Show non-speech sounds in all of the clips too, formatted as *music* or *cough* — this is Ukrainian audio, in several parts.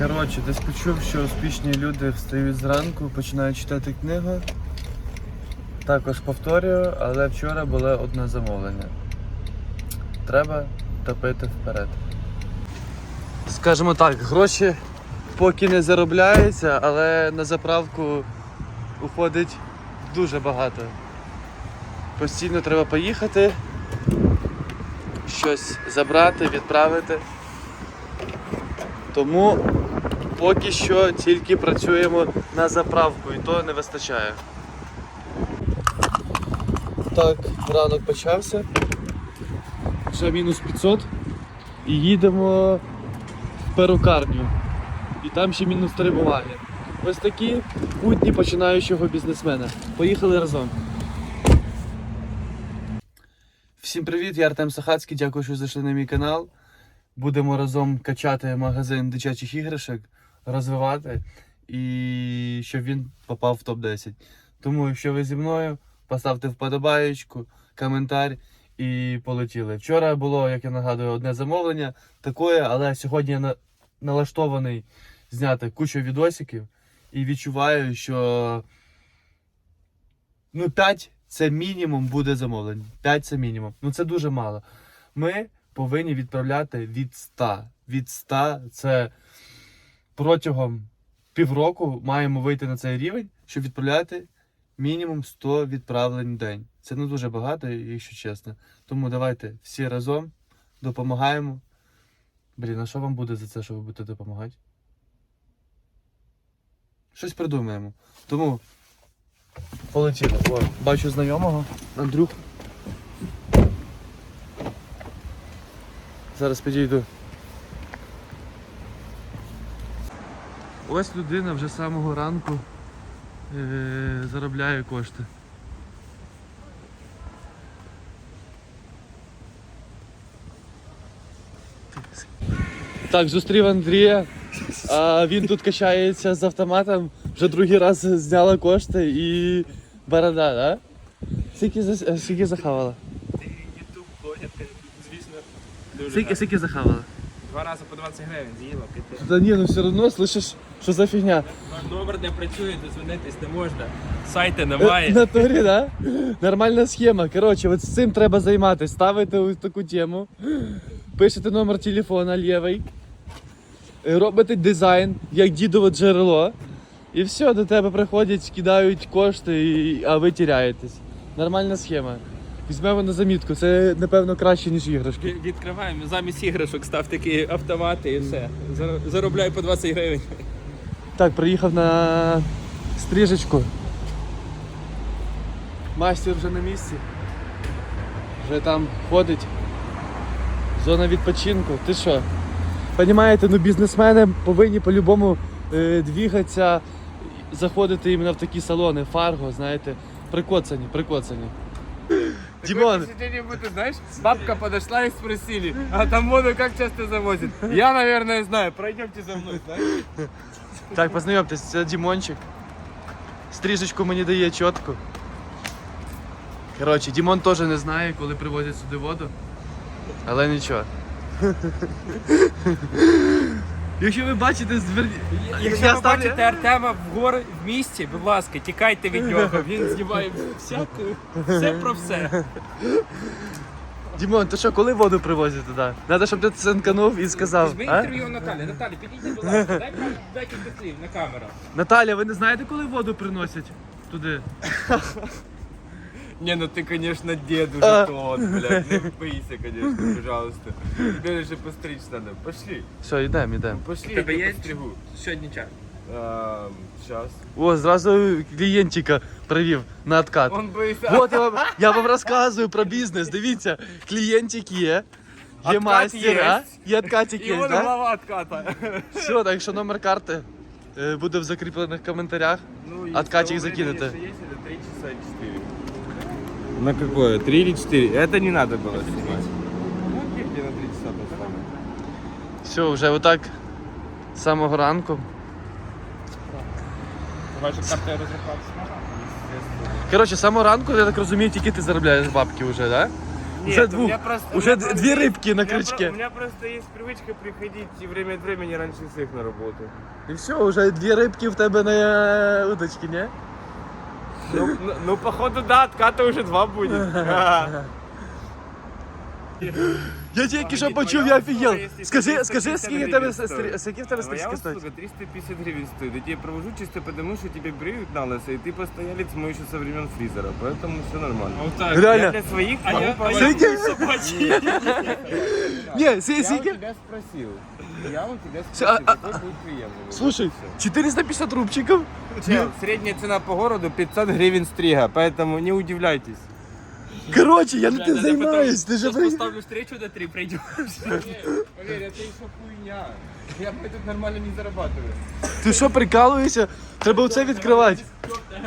Коротше, десь почув, що успішні люди встають зранку, починають читати книгу. Також повторюю, але вчора було одне замовлення. Треба топити вперед. Скажімо так, гроші поки не заробляються, але на заправку уходить дуже багато. Постійно треба поїхати, щось забрати, відправити. Тому поки що тільки працюємо на заправку і то не вистачає. Так, ранок почався. Вже мінус 500 і їдемо в перукарню. І там ще мінус 3 бумаги. Ось такі будні починаючого бізнесмена. Поїхали разом. Всім привіт, я Артем Сахацький, дякую, що зайшли на мій канал. Будемо разом качати магазин дитячих іграшок, розвивати і щоб він попав в топ-10. Тому, якщо ви зі мною, поставте вподобаєчку, коментар і полетіли. Вчора було, як я нагадую, одне замовлення такое, але сьогодні я на- налаштований зняти кучу відосиків і відчуваю, що ну 5 це мінімум буде замовлень. 5 це мінімум. Ну це дуже мало. Ми повинні відправляти від 100. Від 100 це протягом півроку маємо вийти на цей рівень, щоб відправляти мінімум 100 відправлень в день. Це не дуже багато, якщо чесно. Тому давайте всі разом допомагаємо. Блін, а що вам буде за це, що ви будете допомагати? Щось придумаємо. Тому полетіли. О, бачу знайомого. Андрюх. Зараз підійду. Ось людина вже з самого ранку е- заробляє кошти. Так, зустрів Андрія. А він тут качається з автоматом, вже другий раз зняла кошти і борода, да? Скільки, за- скільки захавала? Ти Ютуб блогер, звісно, дуже Скільки, скільки захавала? Два рази по 20 гривень з'їла. капець. Та ні, ну все одно слышиш, що за фігня. Номер не працює, дозвонитись не можна. Сайти Е, немає. Натурі, да? Нормальна схема. Коротше, от з цим треба займатися. Ставите ось таку тему, пишете номер телефона лівий, е, робите дизайн, як дідове джерело. І все, до тебе приходять, кидають кошти, а ви тіряєтесь. Нормальна схема. Візьмемо на замітку, це напевно краще, ніж іграшки. Відкриваємо замість іграшок, став такі автомати і все. Зар- Заробляю по 20 гривень. Так, приїхав на стрижечку. Мастер вже на місці. Вже там ходить. Зона відпочинку. Ти що? Понімаєте, ну бізнесмени повинні по-любому е, двігатися, заходити іменно в такі салони. Фарго, знаєте, прикоцані, прикоцані. Димон, впечатление будто, знаешь, бабка подошла и спросили, а там воду как часто завозят? Я, наверное, знаю, пройдемте за мной, знаешь? так, познайомтесь, це Дімончик. Стрижечку мені дає чітко. Коротше, Дімон теж не знає, коли привозять сюди воду. Але нічого. Якщо ви бачите, зверніть. Якщо ви бачите Артема в гори в місті, будь ласка, тікайте від нього. Він знімає всяку, все про все. Дімон, то що, коли воду привозять туди? Треба, щоб ти цинканув і сказав. Візьми інтерв'ю у Наталі. Наталі, підійди, будь ласка, дай декілька слів на камеру. Наталя, ви не знаєте, коли воду приносять туди? Не, ну ты, конечно, дед А. уже тот, блядь. Не бойся, конечно, пожалуйста. Тебе же постричь надо. Пошли. Все, йдемо, йдемо. Пошли, тебе я є тебя постригу. Сьогодні час. Сейчас. О, зразу клієнтика привів на откат. Он боится. От я вам, я вам розказую про бізнес. Дивіться, клієнтик є, є Откат мастер, є. а? І откатик И є, он да? глава отката. Все, так якщо номер карти е, буде в закріплених коментарях. Ну, Откатик закинуто. Если есть, это 3 часа 4. На какое? 3 или 4? Это не надо было снимать. Ну, где где на 3 часа поставим? Все, вже отак з самого ранку. Ваши карты разрахаться можно? Коротше, з самого ранку, я так розумію, тільки ти заробляєш бабки вже, да? Нет, Уже у двух. меня просто- у Уже меня д- просто две есть- рыбки на у меня про- крючке. У меня просто есть привычка приходить и время от времени раньше всех на работу. І все, вже дві рибки в тебе на е, удочці, ні? Ну, ну, ну, походу, да, отката уже два будет. *laughs* Ага. Я тільки що Ні, почув, твоя я услуга, офігел. якщо Скажи, 350 скажи, скільки в гривень тебе стоїть. стрі- скільки в тебе Твоя статистика стоїть? услуга 350 гривен стоит. Я тебе провожу чисто потому, что тебе бреют на лысо, и ты постоялец мой еще со времен фризера, поэтому все нормально. Я Реально? для своих А могу я, а проводить. я Скільки? собачий. Ні, сі- Я у *laughs* скільки? тебя спросил. Я у тебя а- спросил, а- какой будет приемлемый. Слушай, Вот и всё. 450 рубчиків. Чел, средняя цена по городу 500 гривен стрига, поэтому не удивляйтесь. Коротше, я не Бля, тим надо потом- займаюсь, ти же Сейчас при... поставлю встречу до 3, придешь. Поверь, это еще хуйня. Я мы тут нормально не зарабатываю. Ти що, прикалуєшся? Треба оце відкривати.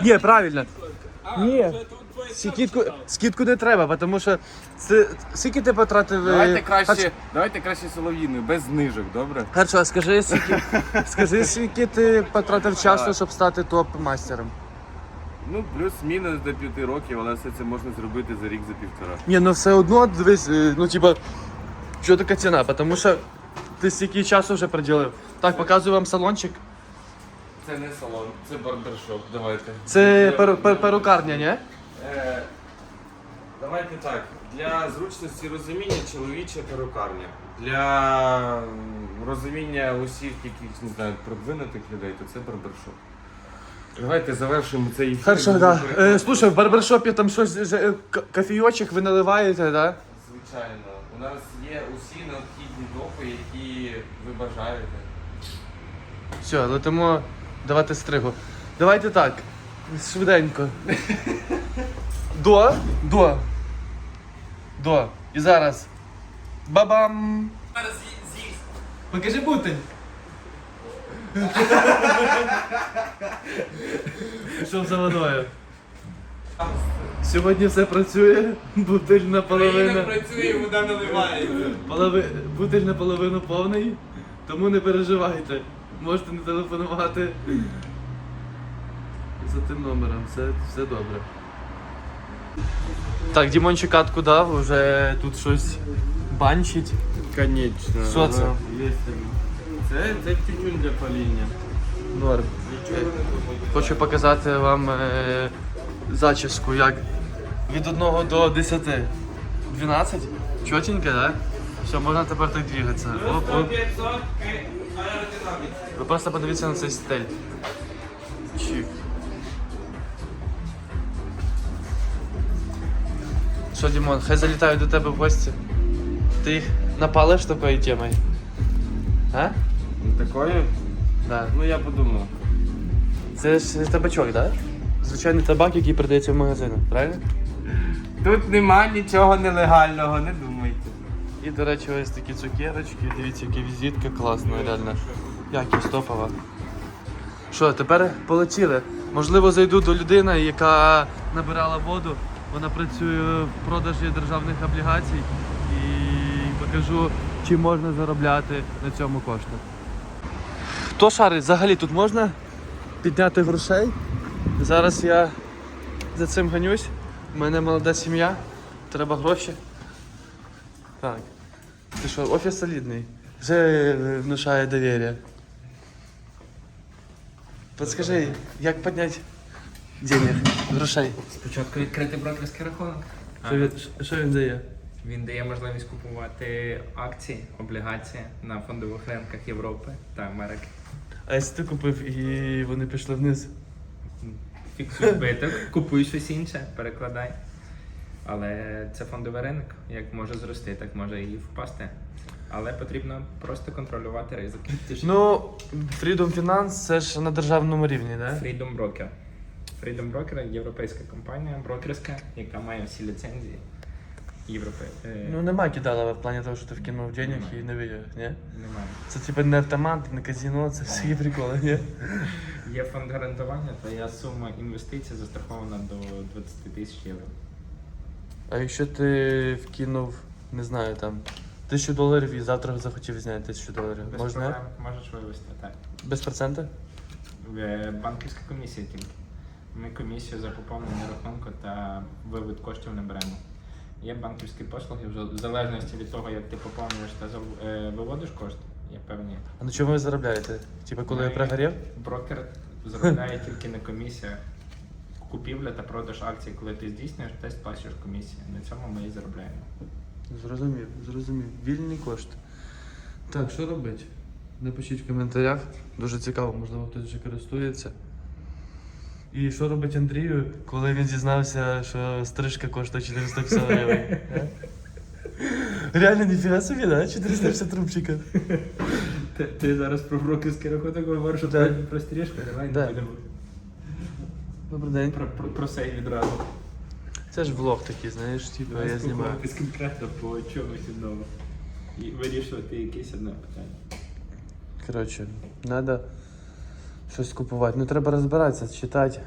Ні, правильно. Ні. Скидку, скидку не треба, тому що це, скільки ти потратив? е, Давайте краще, давайте краще солов'їну, без знижок, добре? Хорошо, а скажи, скільки, *laughs* скажи, скільки ти потратив часу, щоб стати топ-мастером? Ну, плюс-мінус до п'яти років, але все це можна зробити за рік, за півтора. Ні, ну все одно, дивись, е, ну типа, що така ціна? Тому що ти стільки часу вже приділив. Так, показую вам салончик. Це не салон, це барбершоп. Давайте. Це пер, пер, перукарня, ні? Е, Давайте так. Для зручності розуміння чоловіча перукарня. Для розуміння усіх якихось, не знаю, продвинутих людей, то це барбершоп. Давайте завершимо цей ефір. Хорошо, да. Е, слушай, в барбершопі там щось, е, к- кофійочок ви наливаєте, да? Звичайно. У нас є усі необхідні допи, які ви бажаєте. Все, летимо давати стригу. Давайте так. Швиденько. *laughs* До, до. До. І зараз. Бабам! Зараз з'їсть. Покажи бутиль. Пішов за водою. Сьогодні все працює, бутиль наполовину. працює, вода наливається. Полови... Бутиль наполовину повний, тому не переживайте. Можете не телефонувати за тим номером, все, все добре. Так, Дімончик катку дав, уже тут щось банчить. Конечно. Що це? Ага, є. Це, це тютюн для паління. Норм. Хочу показати вам е, зачіску, як від 1 до 10. 12? Чотенько, так? Да? Все, можна тепер так двигатися. Оп, оп. Ви просто подивіться на цей стиль. Чик. Що, Дімон, хай залітають до тебе в гості. Ти їх напалиш такою темою? А? Такої? Да. Ну я подумав. Це ж табачок, так? Да? Звичайний табак, який продається в магазинах, правильно? Тут нема нічого нелегального, не думайте. І, до речі, ось такі цукерочки. Дивіться, яка візитка класна, реально. Якість топова. Що, тепер полетіли. Можливо, зайду до людини, яка набирала воду. Вона працює в продажі державних облігацій і покажу, чи можна заробляти на цьому кошти. Хто шарить? Взагалі тут можна підняти грошей. Зараз я за цим ганюсь. У мене молода сім'я, треба гроші. Так. Ти що, офіс солідний. Вже внушає довір'я. Подскажи, як підняти денег, грошей? Спочатку відкрити брокерський рахунок. Що він, що він дає? Він дає можливість купувати акції, облігації на фондових ринках Європи та Америки. А якщо ти купив і вони пішли вниз? Фіксуй збиток, купуй щось інше, перекладай. Але це фондовий ринок. Як може зрости, так може і впасти. Але потрібно просто контролювати ризики. Ну, Freedom Finance це ж на державному рівні, так? Да? Freedom Broker. Freedom Broker – європейська компанія брокерська, яка має всі ліцензії. Європи... е, Ну нема кидалова в плані того, що ти вкинув денег Немає. і не виїв, ні? Немає. Це типа не автомат, не казино, це всі приколи, ні? Є фонд гарантування, твоя сума інвестицій застрахована до 20 тисяч євро. А якщо ти вкинув, не знаю, там, тисячу доларів і завтра захотів зняти тисячу доларів, Без можна? проблем можеш вивести, так. Без процента? Е, Банківська комісія тільки. Ми комісію за поповнення рахунку та вивід коштів не беремо. Є банківські послуги, в залежності від того, як ти поповнюєш та е, виводиш кошти, є певні. А на чому ви заробляєте? Типа, коли я Ми- прогорів? Брокер заробляє тільки на комісіях. Купівля та продаж акцій, коли ти здійснюєш, ти сплачуєш комісію. На цьому ми і заробляємо. Зрозумів, зрозумів. Вільні кошти. Так, що робити? Напишіть в коментарях. Дуже цікаво, можливо, хтось вже користується. І що робить Андрію, коли він зізнався, що стрижка коштує 450 гривень? Реально, ніфіга собі, да? 450 рубчика. Ти, ти зараз про брокерський рахунок говориш, що Да. про стрижку, давай Да. не будемо. Добрий день. Про, про, про це відразу. Це ж влог такий, знаєш, типу, я знімаю. Спілкуватись конкретно по чомусь одному. І вирішувати якесь одне питання. Коротше, треба щось купувати. Ну треба розбиратися, читати.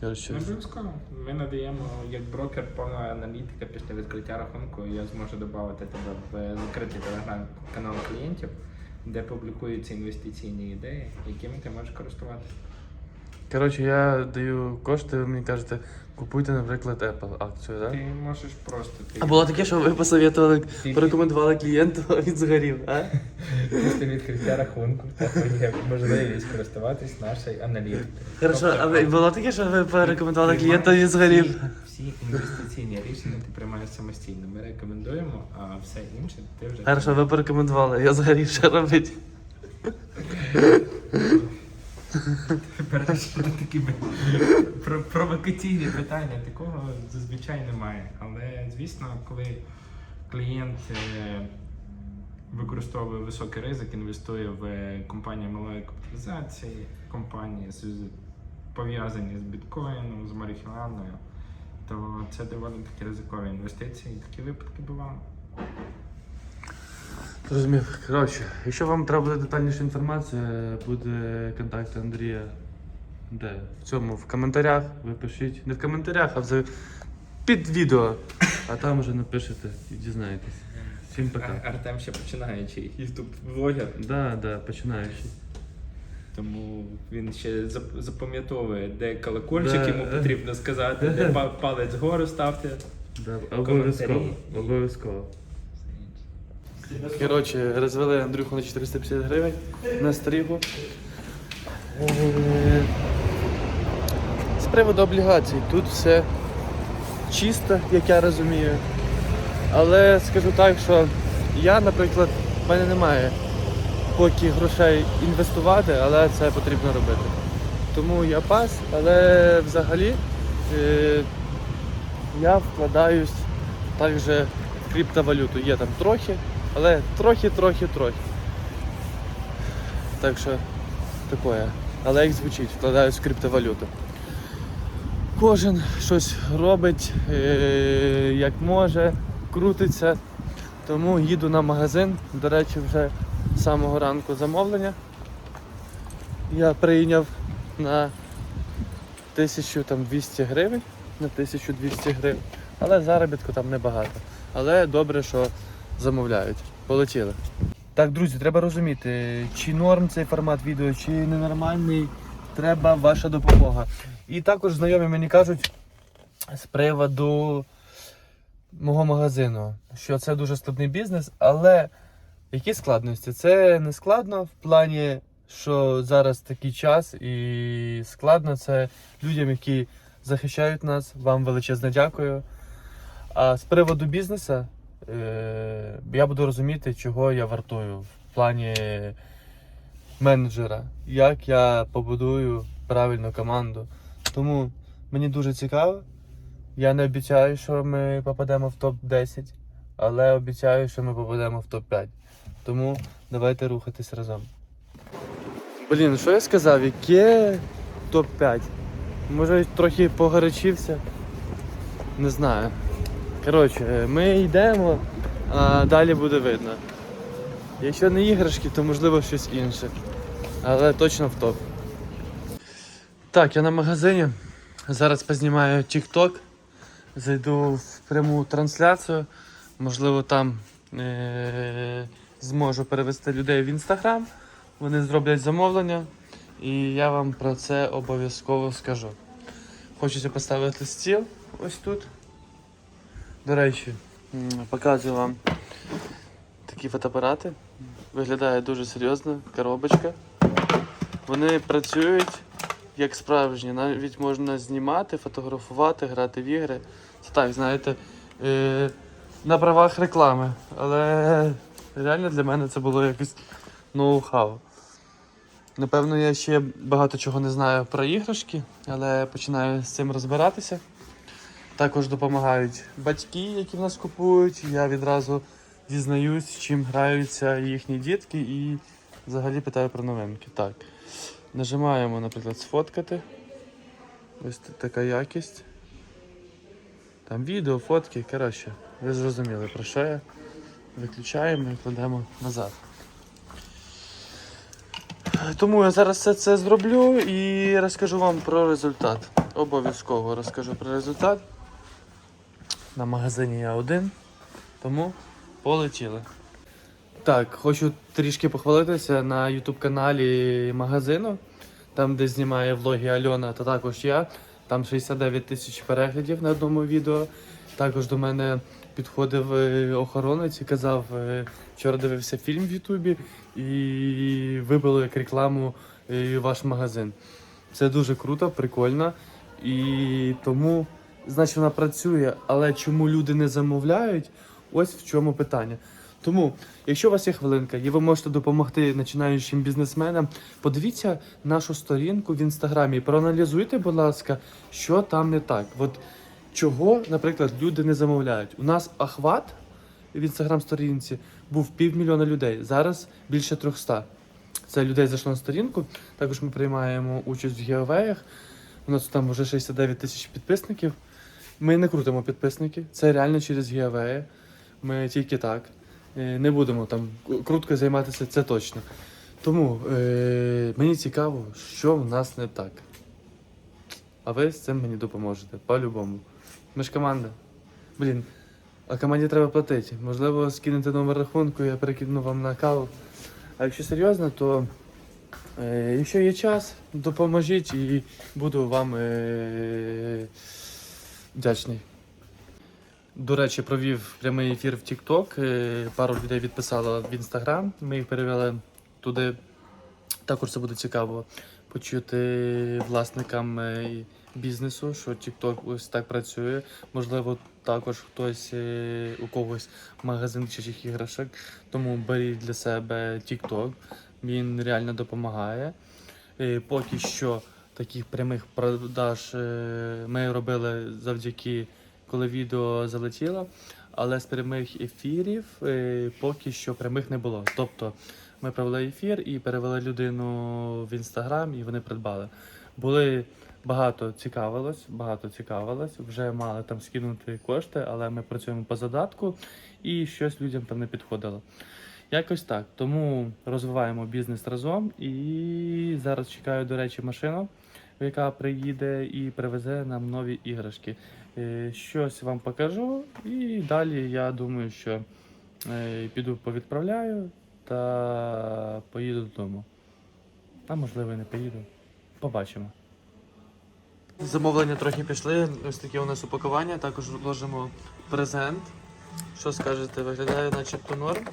Коротше, Не обов'язково. Ми надаємо як брокер повна аналітика після відкриття рахунку. Я зможу додати тебе в закритий телеграм-канал клієнтів, де публікуються інвестиційні ідеї, якими ти можеш користуватися. Коротше, я даю кошти, ви мені кажете, купуйте, наприклад, Apple акцію, так? Ти можеш просто ти А було таке, що ви посоветували, Ти- *laughs* порекомендували клієнту, а він згорів, а? *laughs* після відкриття рахунку в тебе є можливість користуватись нашою аналітикою. Хорошо, Тобто, а ви було таке, що ви порекомендували клієнту, а він згорів? Всі інвестиційні рішення ти приймаєш самостійно. Ми рекомендуємо, а все інше ти вже Хорошо, ви порекомендували, я згорів, що робити? *laughs* Перше такі про провокаційні питання такого зазвичай немає. Але звісно, коли клієнт е, використовує високий ризик, інвестує в компанії малої капіталізації, компанії пов'язані з біткоїном, з марихуаною, то це доволі такі ризикові інвестиції. Такі випадки бували. Зрозумів. Коротше, якщо вам треба буде детальніша інформація, буде контакт Андрія. Де? В цьому, в коментарях. Ви пишіть. Не в коментарях, а в під відео. А там вже напишете і дізнаєтесь. Всім пока. Ар- Артем ще починаючий ютуб блогер Да, да, починаючи. Тому він ще зап- запам'ятовує, де колокольчик Да. йому потрібно сказати, де па- палець вгору ставте. Да, обов'язково. Коментарі. Обов'язково. Коротше, розвели Андрюху на 450 гривень на стрігу. Е, З приводу облігацій, тут все чисто, як я розумію. Але скажу так, що я, наприклад, в мене немає поки грошей інвестувати, але це потрібно робити. Тому я пас, але взагалі е, я вкладаюсь також в криптовалюту. Є там трохи, але трохи, трохи, трохи. Так що таке. Але як звучить, вкладаюсь в криптовалюту. Кожен щось робить, е, як може, крутиться. Тому їду на магазин. До речі, вже з самого ранку замовлення. Я прийняв на 1200 гривень. На 1200 гривень. Але заробітку там небагато. Але добре, що замовляють. Полетіли. Так, друзі, треба розуміти, чи норм цей формат відео, чи ненормальний, треба ваша допомога. І також знайомі мені кажуть з приводу мого магазину, що це дуже складний бізнес, але які складності? Це не складно в плані, що зараз такий час, і складно це людям, які захищають нас. Вам величезне дякую. А з приводу бізнесу, я буду розуміти, чого я вартую в плані менеджера, як я побудую правильну команду. Тому мені дуже цікаво. Я не обіцяю, що ми попадемо в топ-10, але обіцяю, що ми попадемо в топ-5. Тому давайте рухатись разом. Блін, що я сказав? Яке топ-5? Може трохи погарячився? Не знаю. Коротше, ми йдемо, а далі буде видно. Якщо не іграшки, то можливо щось інше. Але точно в топ. Так, я на магазині. Зараз познімаю TikTok. Зайду в пряму трансляцію. Можливо, там е- зможу перевести людей в інстаграм. Вони зроблять замовлення. І я вам про це обов'язково скажу. Хочеться поставити стіл ось тут. До речі, Показую вам такі фотоапарати. Виглядає дуже серйозно, коробочка. Вони працюють як справжні. Навіть можна знімати, фотографувати, грати в ігри. Це так, знаєте, е, на правах реклами. Але реально для мене це було якось ноу-хау. Напевно, я ще багато чого не знаю про іграшки, але починаю з цим розбиратися. Також допомагають батьки, які в нас купують. Я відразу дізнаюсь, чим граються їхні дітки і взагалі питаю про новинки. Так. Нажимаємо, наприклад, сфоткати. Ось така якість. Там відео, фотки, коротше, ви зрозуміли про що я. Виключаємо і кладемо назад. Тому я зараз все це зроблю і розкажу вам про результат. Обов'язково розкажу про результат. На магазині я один, тому полетіли. Так, хочу трішки похвалитися на YouTube каналі магазину, там де знімає влоги Альона та також я. Там 69 тисяч переглядів на одному відео. Також до мене підходив е, охоронець і казав, е, вчора дивився фільм в Ютубі і вибило як рекламу е, ваш магазин. Це дуже круто, прикольно. І тому, значить, вона працює, але чому люди не замовляють? Ось в чому питання. Тому, якщо у вас є хвилинка і ви можете допомогти починаючим бізнесменам, подивіться нашу сторінку в інстаграмі, проаналізуйте, будь ласка, що там не так. От чого, наприклад, люди не замовляють. У нас охват в інстаграм-сторінці був півмільйона людей. Зараз більше 300. Це людей зайшло на сторінку. Також ми приймаємо участь в геовеях. У нас там вже 69 тисяч підписників. Ми не крутимо підписники. Це реально через геовеї. Ми тільки так. Е, Не будемо там крутко займатися, це точно. Тому е, мені цікаво, що в нас не так. А ви з цим мені допоможете, по-любому. Ми ж команда. Блін, а команді треба платити. Можливо, скинете номер рахунку, я перекину вам на каву. А якщо серйозно, то е, якщо є час, допоможіть і буду вам е, вдячний. До речі, провів прямий ефір в TikTok. е, Пару людей відписало в Instagram. Ми їх перевели туди. Також це буде цікаво почути власникам е, бізнесу, що TikTok ось так працює. Можливо, також хтось е, у когось магазин дитячих іграшок. Тому беріть для себе TikTok. Він реально допомагає. Поки що таких прямих продаж е, ми робили завдяки, коли відео залетіло. Але з прямих ефірів е, поки що прямих не було. Тобто ми провели ефір і перевели людину в інстаграм, і вони придбали. Були багато цікавилось, багато цікавилось. Вже мали там скинути кошти, але ми працюємо по задатку і щось людям там не підходило. Якось так. Тому розвиваємо бізнес разом. І зараз чекаю, до речі, машину, яка приїде і привезе нам нові іграшки. Е, Щось вам покажу, і далі я думаю, що е, піду повідправляю та поїду додому. А можливо і не поїду. Побачимо. Замовлення трохи пішли. Ось таке у нас упакування. Також вложимо презент. Що скажете, виглядає начебто норм.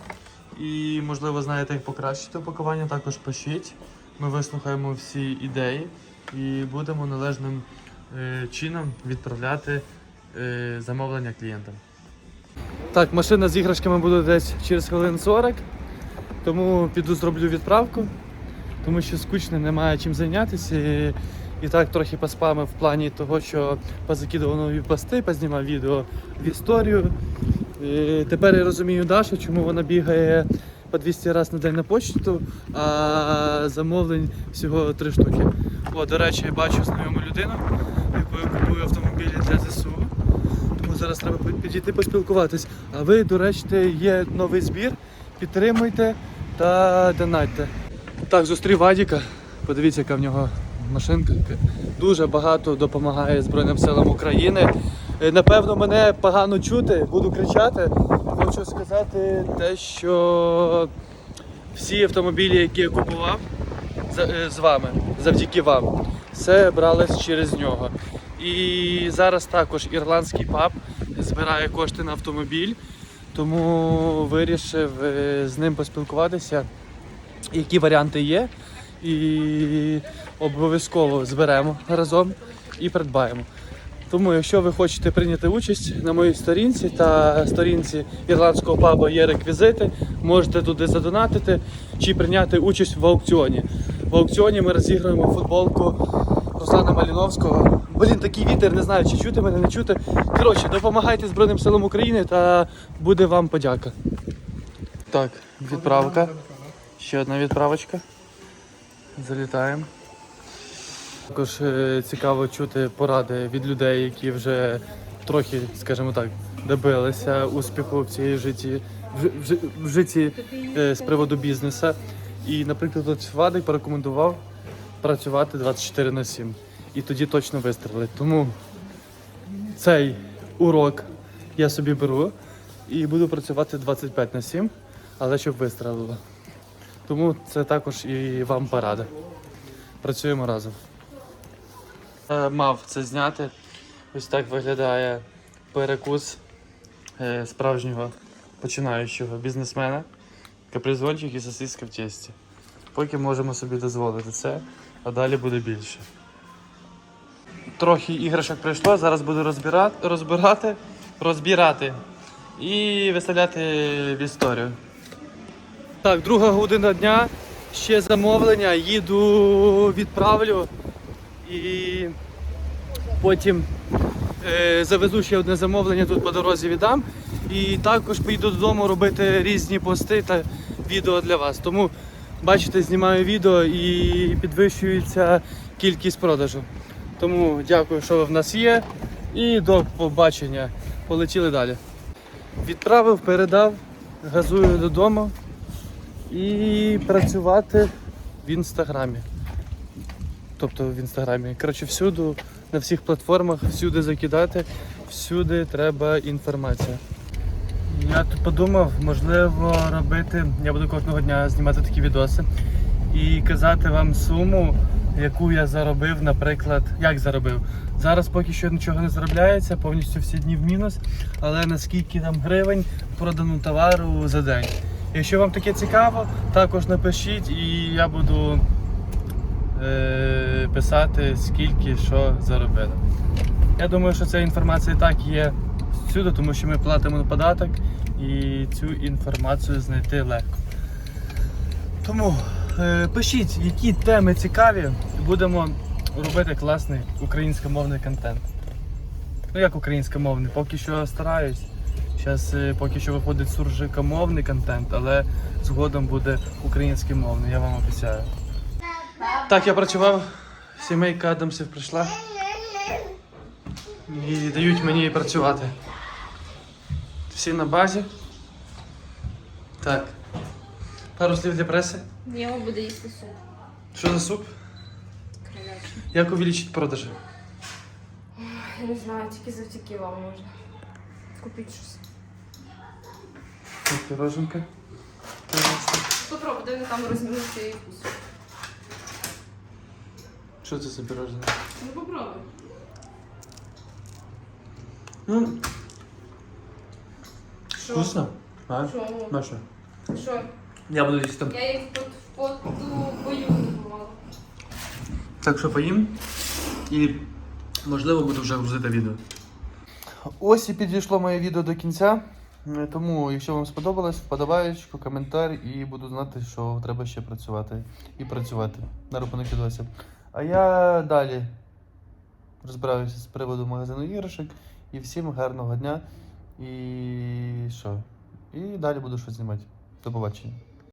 І, можливо, знаєте, як покращити упакування, також пишіть. Ми вислухаємо всі ідеї і будемо належним е, чином відправляти е, замовлення клієнтам. Так, машина з іграшками буде десь через хвилин 40, тому піду зроблю відправку, тому що скучно, немає чим зайнятися. І, і так трохи поспами в плані того, що позакидував нові пости, познімав відео в історію. І тепер я розумію Дашу, чому вона бігає по 200 разів на день на почту, а замовлень всього 3 штуки. О, до речі, я бачу знайому людину, якою купую автомобілі для ЗСУ. Тому зараз треба підійти поспілкуватись. А ви, до речі, є новий збір. Підтримуйте та донатьте. Так, зустрів Адіка. Подивіться, яка в нього машинка. Дуже багато допомагає Збройним силам України. Е, Напевно, мене погано чути, буду кричати. Хочу сказати те, що всі автомобілі, які я купував з вами, завдяки вам, все бралось через нього. І зараз також ірландський паб збирає. кошти на автомобіль, тому вирішив е, з ним поспілкуватися, які варіанти є. І обов'язково зберемо разом і придбаємо. Тому, якщо ви хочете прийняти участь на моїй сторінці та сторінці ірландського пабу є реквізити, можете туди задонатити чи прийняти участь в аукціоні. В аукціоні ми розіграємо футболку Руслана Маліновського. Блін, такий вітер, не знаю, чи чути мене, не чути. Коротше, допомагайте Збройним силам України та буде вам подяка. Так, відправка. Ще одна відправочка. Залітаємо. Також е, цікаво чути поради від людей, які вже трохи, скажімо так, добилися успіху в цій житті, в, житті е, з приводу бізнесу. І, наприклад, от Вадик порекомендував працювати 24 на 7. І тоді точно вистрелить. Тому цей урок я собі беру і буду працювати 25 на 7, але щоб вистрелило. Тому це також і вам порада. Працюємо разом. Е, Мав це зняти. Ось так виглядає перекус е, справжнього починаючого бізнесмена. Капризончик і сосиска в тісті. Поки можемо собі дозволити це, а далі буде більше. Трохи іграшок прийшло, зараз буду розбирати, розбирати, розбирати і виставляти в історію. Так, друга година дня, ще замовлення, їду, відправлю і потім е, завезу ще одне замовлення тут по дорозі віддам. І також поїду додому робити різні пости та відео для вас. Тому бачите, знімаю відео і підвищується кількість продажу. Тому дякую, що ви в нас є. І до побачення. Полетіли далі. Відправив, передав, газую додому і працювати в інстаграмі. Тобто в інстаграмі. Коротше, всюди, на всіх платформах, всюди закидати, всюди треба інформація. Я тут подумав, можливо, робити. Я буду кожного дня знімати такі відоси і казати вам суму, яку я заробив, наприклад, як заробив. Зараз поки що нічого не заробляється, повністю всі дні в мінус, але наскільки там гривень продано товару за день. Якщо вам таке цікаво, також напишіть і я буду е, писати, скільки що заробили. Я думаю, що ця інформація і так є всюди, тому що ми платимо податок і цю інформацію знайти легко. Тому е, пишіть, які теми цікаві, будемо робити класний українськомовний контент. Ну як українськомовний, поки що стараюсь. Зараз поки що виходить суржикомовний контент, але згодом буде українськомовний, я вам обіцяю. Так, я працював, сімейка Адамсів прийшла і дають мені працювати. Всі на базі. Так. Пару слів для преси. Його буде їсти суп. Що за суп? Кролячий. Як увеличити продажі? Я не знаю, тільки завдяки вам можна. Купіть щось. Тут пироженка. Попробуй, де там розмінився і вкус. Що це за пирожне? Ну попробуй. Ну? Вкусно. А? Що? Маша. Що? Я буду їсти. Я їх под, под бою бувала. Так що поїм і можливо буду вже грузити відео. Ось і підійшло моє відео до кінця. Е, Тому, якщо вам сподобалось, вподобаєчку, коментар і буду знати, що треба ще працювати. І працювати на рахунок відосів. А я далі розбираюся з приводу магазину іграшок. І всім гарного дня. І що? І далі буду щось знімати. До побачення.